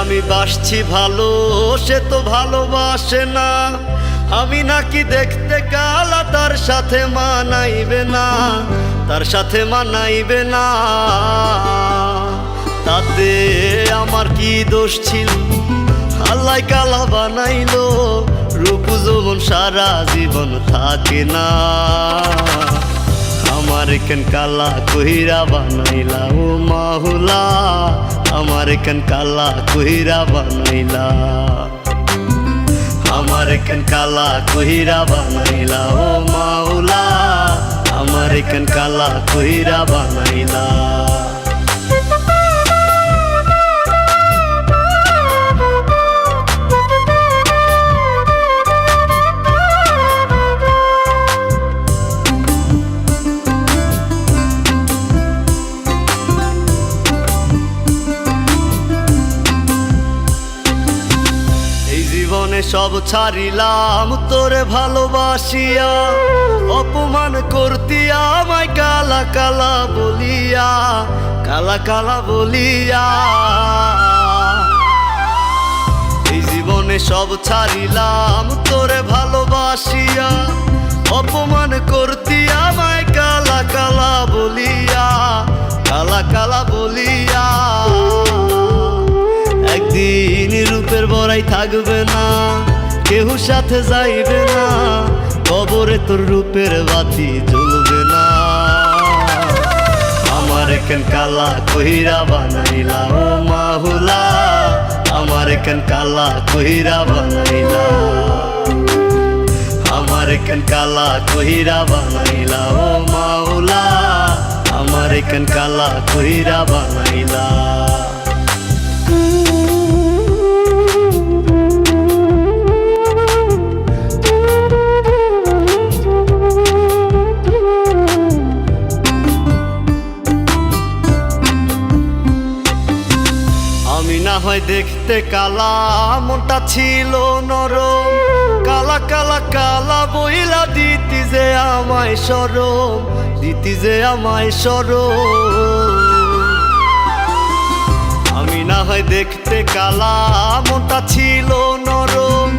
আমি বাসছি ভালো, সে তো ভালোবাসে না। আমি নাকি দেখতে কালা, তার সাথে মানাইবে না, তার সাথে মানাইবে না। তাতে আমার কি দোষ ছিল? আল্লাহ কালা বানাইলো, রূপ যৌবন সারা জীবন থাকে না। আমার কেন কালা কহিরা বানাইলা? আমার কেন কালা কহিরা বানাইলা? আমার কেন কালা কহিরা বানাইলা? ও মাওলা, আমার কেন কালা কহিরা বানাইলা? এই জীবনে সব ছাড়িলাম, তোরে ভালোবাসিয়া, অপমান করতি আমায় কালা কালা বলিয়া, কালা কালা বলিয়া। এই জীবনে সব ছাড়িলাম, তোরে ভালোবাসিয়া, অপমান করতি আমায় বড়াই থাকবে না কেউ সাথে যাইবে না, কবরে তোর রূপের বাতি জ্বলবে না। আমার কেন কালা কহিরা বানাইলা ও মাহুলা, আমার কেন কালা কহিরা বানাইলা। আমার কেন কালা কহিরা বানাইলা ও মাওলা আমার কেন কালা কহিরা বানাইলা। হয় দেখতে কালা, মনটা ছিল নরম। কালা কালা কালা বইলা দিতি যে আমায় সরম, দিতি যে আমায় সরম। আমি না হয় দেখতে কালা, মনটা ছিল নরম।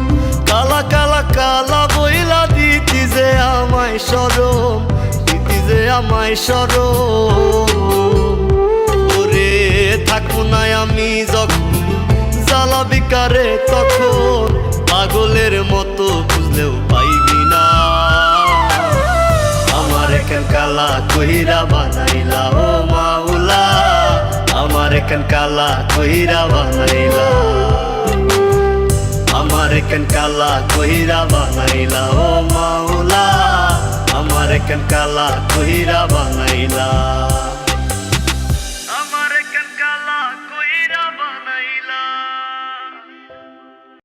কালা কালা কালা বইলা দিতি যে আমায় সরম, দিতি যে আমায় সরম। ওরে থাকব না আমি বিকারে তখন পাগলের মতো বুঝলেও পাইবি না। আমার কেন কালা কহিরা বানাইলা ও মাওলা। আমার কেন কালা কহিরা বানাইলা। আমার কেন কালা কহিরা বানাইলা ও মাওলা। আমার কেন কালা কহিরা বানাইলা।